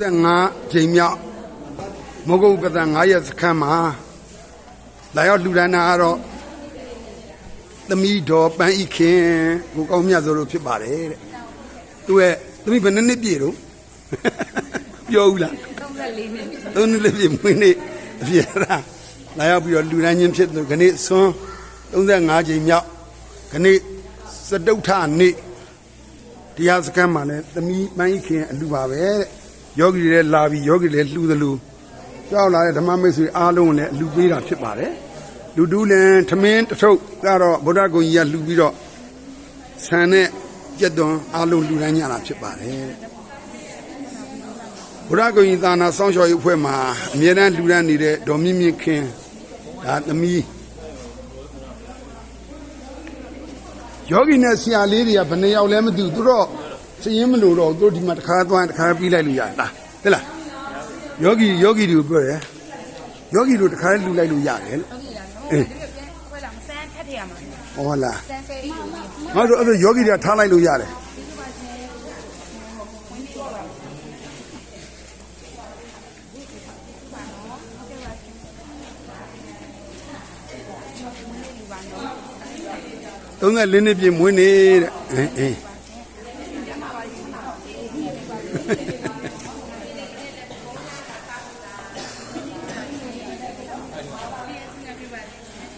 35ချိန်မြောက်မုတ်ကုတ်ပဒံ9ရက်စခန်းမှာလာရောက်လူဒန်းနာကတော့သမီးတော်ပန်းဤခင်ကိုကောင်းမြတ်ဆိုလို့ဖြစ်ပါတယ်တဲ့သူရဲ့သမီးဘယ်နှစ်နှစ်ပြည့်တော့ပြောဦးလား34နှစ်သုံးနှစ်လေးပြည့်မွေးနေ့အပြည့်အလားလာရောက်ပြီးတော့လူဒန်းချင်းဖြစ်သူခနေ့ဆွန်း35ချိန်မြောက်ခနေ့စတုထနေ့တရားစခန်းမှာလည်းသမီးပန်းဤခင်အလူပါပဲတဲ့ ယောဂီတွေလည်းလာပြီးယောဂီတွေလည်းလှူသလိုကြောက်လာတဲ့ဓမ္မမိတ်ဆွေအားလုံးကိုလည်းအလူပေးတာဖြစ်ပါတယ်လူတူးလည်းထမင်းတစ်ထုပ်ကတော့ဗုဒ္ဓဂုံကြီးကလှူပြီးတော့ဆန်နဲ့ကြက်သွန်အားလုံးလှူဒန်းကြတာဖြစ်ပါတယ်တဲ့ဘုရားကုံကြီးသာနာစောင့်ရှောက်ရေးအဖွဲ့မှာအမြဲတမ်းလူရန်နေတဲ့ဒေါ်မြင့်မြင့်ခင်ဒါသမီးယောဂီနဲ့ဆရာလေးတွေကဘယ်နှစ်ယောက်လဲမသိဘူးသူတို့ စည်ရင်မလို့တော့သူတို့ဒီမှာတစ်ခါသွားတစ်ခါပြီးလိုက်လို့ရတယ်လားဟဲ့လားယောဂီယောဂီတွေကိုပြောတယ်ယောဂီတို့တစ်ခါလူလိုက်လို့ရတယ်လို့ဟုတ်ပြီလားနော်ဒီလိုပြန်ခွဲလာမစမ်းဖက်ထရမှာဟောလားစမ်းဆဲလေးကိုငါတို့အဲ့လိုယောဂီတွေကထားလိုက်လို့ရတယ်သုံးသက်လင်းနှစ်ပြည့်မွေးနေတဲ့အေး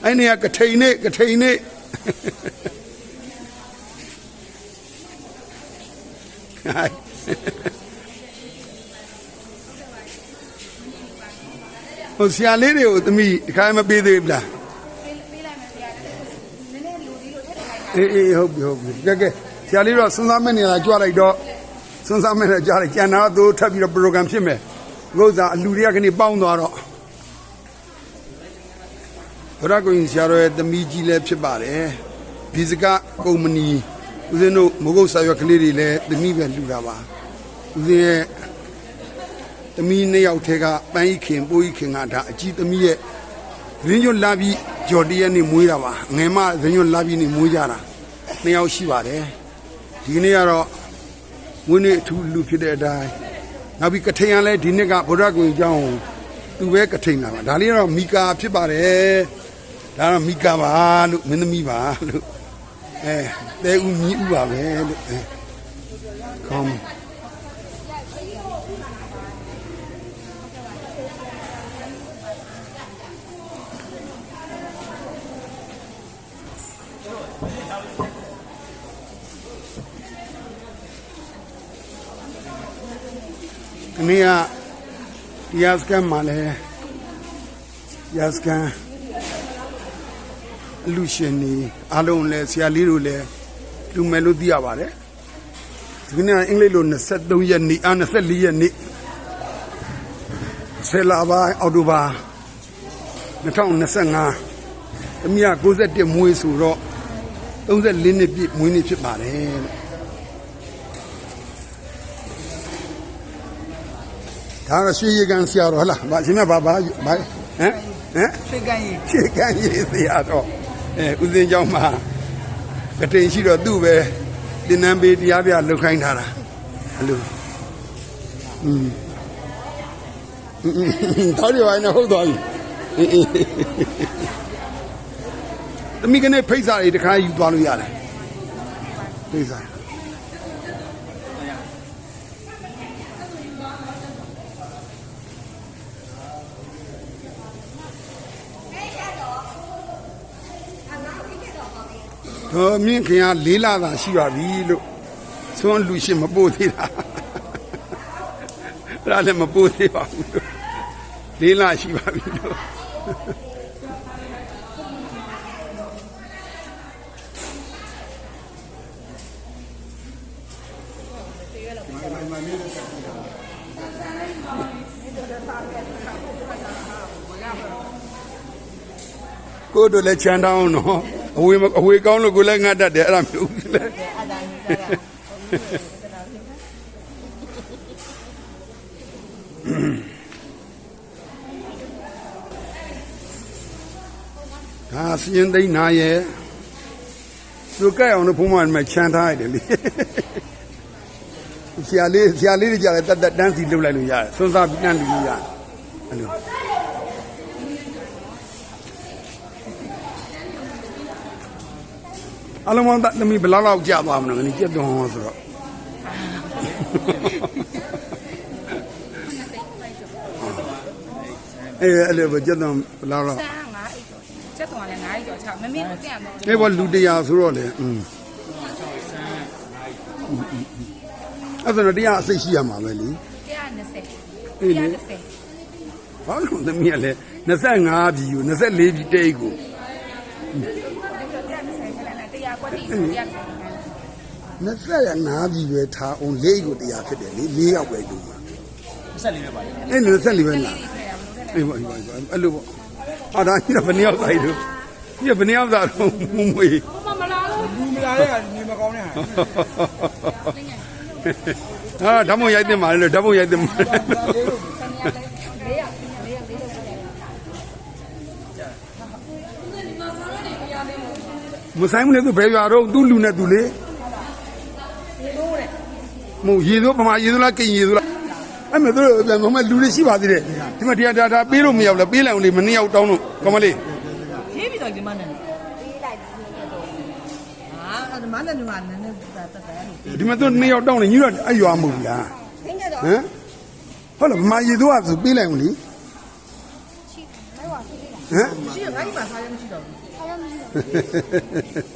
အေးအဲ့နေကကထိန်နေကထိန်နေဟိုင်ဟိုဆရာလေးတွေကိုသမီးဒီခါမပေးသေးဘူးလားပေးပေးလိုက်မယ်ဆရာနည်းနည်းလူဒီလိုထည့်လိုက်တာအေးအေးဟုတ်ပြီဟုတ်ပြီကဲကဲဆရာလေးတော့စွန်းစားမဲ့နေလာကြွလိုက်တော့စွန်းစားမဲ့နေကြလိုက်ကျန်တာတော့ထပ်ပြီးတော့ program ဖြစ်မယ်ငုတ်စာအလူတွေကကနေပေါင်းသွားတော့ ဘုရားကိုရင်ဆရာတော်ရဲ့သမီးကြီးလည်းဖြစ်ပါတယ်ဘီစကကုမ္ပဏီဦးဇင်းတို့မုဂုတ်ဆာရွက်ကလေးတွေလည်းသမီးပဲလှူတာပါဦးဇင်းရဲ့သမီးနှစ်ယောက်ထဲကပန်းဤခင်ပိုးဤခင်ကဒါအကြီးသမီးရဲ့ရင်းညွတ်လာပြီးကြော်တရက်နေမွေးတာပါငယ်မရင်းညွတ်လာပြီးနေမွေးကြတာနှစ်ယောက်ရှိပါတယ်ဒီကနေ့ကတော့မွေးနေ့အထူးလူဖြစ်တဲ့အတိုင်းနောက်ပြီးကထိန်ရလဲဒီနှစ်ကဗုဒ္ဓဂုံအကြောင်းကိုသူပဲကထိန်လာပါဒါလေးကတော့မီကာဖြစ်ပါတယ် ဒါတော့မီကာပါလို့မင်းသမီးပါလို့အဲတဲဦးမြည်ဦးပါပဲလို့အဲကောင်းပြီခမင်းကတရားစကန်မှာလဲတရားစကန် အလူရှင်နေအားလုံးလဲဆရာလေးတို့လဲလူမယ်လို့သိရပါတယ်ဒီကနေ့ကအင်္ဂလိပ်လို23ရက်နေ့အာ24ရက်နေ့ဆယ်လာပါအောက်တိုဘာ2025အမြ61မွေးဆိုတော့34နှစ်ပြည့်မွေးနေ့ဖြစ်ပါတယ်လို့ဒါကရွှေရကန်ဆရာတော်ဟလားဗာရှင်ကဘာဘာဘာဟမ်ဟမ်ရွှေကန်ကြီးရွှေကန်ရေးဆရာတော် အဲဦးစင်းเจ้าမှာကတိန်ရှိတော့သူ့ပဲတင်နန်းပေးတရားပြလှုပ်ခိုင်းထားတာအဲ့လိုอืมတော်ရပါနေဟုတ်သွားပြီအေးအေးသမီးကနေဖိတ်စာတွေတခါယူသွားလို့ရတယ်ဖိတ်စာ တော့မြင့်ခင်ကလေးလာတာရှိပါပြီလို့သွန်းလူရှင်မပို့သေးတာအဲ့ဒါလည်းမပို့သေးပါဘူးလို့လေးလာရှိပါပြီလို့ကိုယ်တို့လည်းချမ်းတောင်းတော့ အဝေးမအဝေးကောင်းလို့ကိုယ်လည်းငတ်တတ်တယ်အဲ့ဒါမျိုးလေအဲ့ဒါကြီးဒါစီရင်သိန်းနာရဲ့သူကြိုက်အောင်လို့ဖုံးမမှာခြံထားရတယ်လေဆရာလေးဆရာလေးတွေကြတယ်တက်တက်တန်းစီလုပ်လိုက်လို့ရတယ်စွန်းစားပြီးတန်းလူလို့ရတယ်အဲ့လို အလုံးမသမီးဘယ်လောက်လောက်ကြာသွားမလဲငါကြက်တော်ဟောဆိုတော့အဲအဲ့လိုပဲကြက်တော်ဘယ်လောက်လောက်ဆန်းငါအိတ်တော့ချက်တော်လည်းငါအိတ်တော့ချမမေကိုပြန်တော့အဲဘောလူတရာဆိုတော့လေอืมအဲ့ဒါတော့တရားအစိတ်ရှိရမှာပဲလी 120အေးလေ120ဘာလို့သမီးကလည်း25ပြီကို24ပြီတိတ်ကို ဒီလို120ခဏနဲ့တရားကွက်တီတရားပြန်25ပြီပဲထားအောင်လေးကိုတရားဖြစ်တယ်လေ၄ယောက်ပဲတူမှာဆက်လေးပဲပါလေအဲ့24ပဲလားအေးပါအေးပါအေးပါအဲ့လိုပေါ့အာဒါကြီးတော့ဘယ်နှစ်ယောက်ဆိုင်လို့ဒီကဘယ်နှစ်ယောက်သားတော့မမွေမမလာလို့လူမလာတဲ့ကနေမကောင်းတဲ့ဟာဟာဓာတ်မုံရိုက်တင်ပါလေလို့ဓာတ်မုံရိုက်တင်ပါလေ တမီးလေးလေးရလေးရလေးလို့ပြောတယ် မဆိုင်ဘူးလေသူဘယ်ရွာတော့သူ့လူနဲ့သူလေဒီလိုတဲ့မဟုတ်ရေစိုးပမာရေစိုးလားကင်ရေစိုးလားအဲ့မဲ့သူတို့ပြန်မမလူတွေရှိပါသေးတယ်ဒီမှာတရားဒါဒါပေးလို့မရဘူးလားပေးလိုက်အောင်လေမနှစ်ယောက်တောင်းလို့ကမလေးရေးပြီးတော့ဒီမနဲ့ပြီးလိုက်ဟာအဲ့မနဲ့ကနည်းနည်းတက်တက်လို့ဒီမှာသူနှစ်ယောက်တောင်းနေညီတော့အဲ့ရွာမဟုတ်ဘူးလားခင်းကြတော့ဟမ်ဟုတ်လားဗမာရေစိုးကသူပေးလိုက်အောင်လေချိမဲဝါရှိသေးလားဟမ်ရှိရငါ့မှာစားရမရှိတော့ဘူးဆ ရာ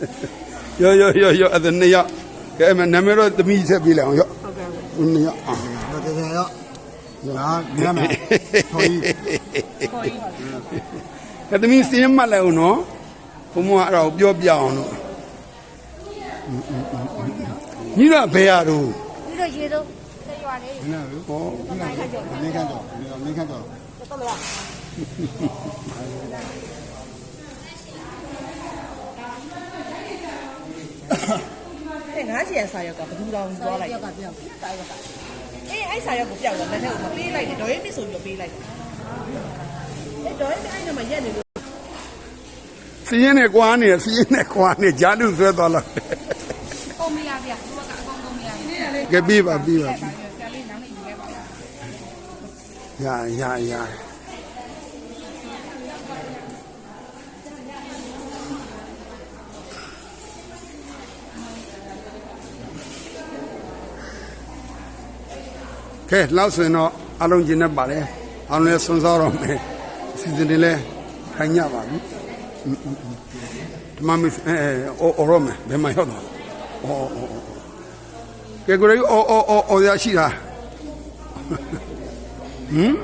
မရှိတော့ရောရောရောရောအဲ့ဒါနှစ်ယောက်ကဲအမနာမည်တော့သမီးဆက်ပေးလိုက်အောင်ရောဟုတ်ကဲ့ဦးနှစ်ယောက်အာတော့တကယ်တော့ဟာညမ်းမယ်ခေါ်ကြီးခေါ်ကြီးကဲသမီးစင်းမှတ်လိုက်အောင်နော်ဘုံမအဲ့ဒါကိုပြောပြအောင်လို့ညီတော့ဘယ်ရတော့ပြီးတော့ရေတော့တရွာလေးနားဘူးဟောမင်းကတော့မင်းကတော့မင်းကတော့တော့လာ ငါချီရစားရောက်ကဘယ်သူတောင်သွားလိုက်ပြောက်ကပြောတာရောက်ကအေးအဲ့စားရောက်ကိုပြောက်တော့လက်ထဲကိုမပေးလိုက်နဲ့ဒေါ်ရင်မဆိုပြီးတော့ပေးလိုက်တယ်အဲ့ဒေါ်ရင်အဲ့နမှာရက်နေလို့စင်းနဲ့ကွာနေစင်းနဲ့ကွာနေဂျာလူဆွဲသွားလာပုံမရဗျာသူကအကောင်းဆုံးမရဘူးကဲပြီးပါပြီးပါဆရာလေးနားလေးယူခဲ့ပါလားရရရ ကဲလောက်ဆိုရင်တော့အလုံးကျင်းနေပါလေအလုံးလည်းစွန်းစားတော့မယ်အစီအစဉ်တွေလည်းခိုင်ညပါပြီဒီမှာမအဲအော်အော်ရောမယ်ဘယ်မှာရောက်တော့အော်အော်ကဲကိုရီအော်အော်အော်အော်ရရှိတာဟမ်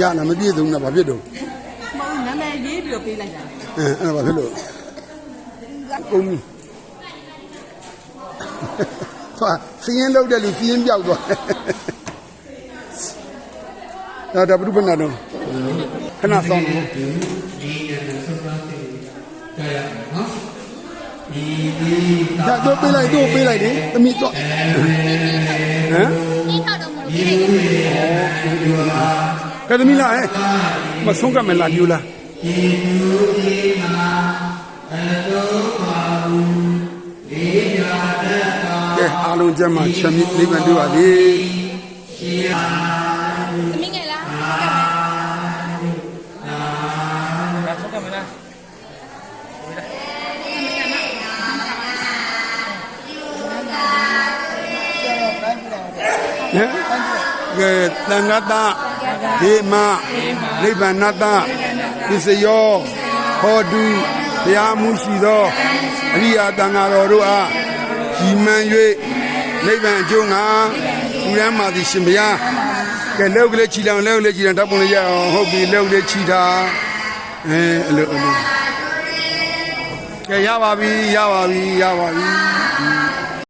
ရနာမပြည့်စုံတာဘာဖြစ်တော့မဟုတ်နာမည်ရေးပြီးတော့ပေးလိုက်တာအဲအဲ့ဒါဘာဖြစ်လို့ကုန်ပြီသွားစီရင်လောက်တဲ့လူစီရင်ပြောက်သွားဒါဒါဘုဒ္ဓဘနာတော့ခဏဆောင်တော့ဒါတော့ပေးလိုက်တော့ပေးလိုက်လေသမီးတော့ဟမ်ဒီထော က်တော့မလို့ပြေးနေတယ်ကဲသမီးလာဟဲ့မဆုံးကမလာဒီလားကဲအားလုံးကျမ်းမှာချမ်းမြေ့နိဗ္ဗာန်တွေ့ပါစေသမီးငယ်လားဒါဆောက်ကမလားဟမ် ကဲတန်ဂတဒေမနိဗ္ဗာန်တပစ္စယောဟောတုဘုရားမှုရှိသောအရိယာတန်ဃာတော်တို့အားကြီးမှန်၍နိဗ္ဗာန်အကျိုးငါသူရမ်းပါသည်ရှင်ဘုရားကဲလောက်ကလေးချီတောင်လောက်ကလေးချီတောင်ဓာတ်ပုံလေးရအောင်ဟုတ်ပြီလောက်ကလေးချီတာအဲအဲ့လိုအဲ့လိုကဲရပါပြီရပါပြီရပါပြီ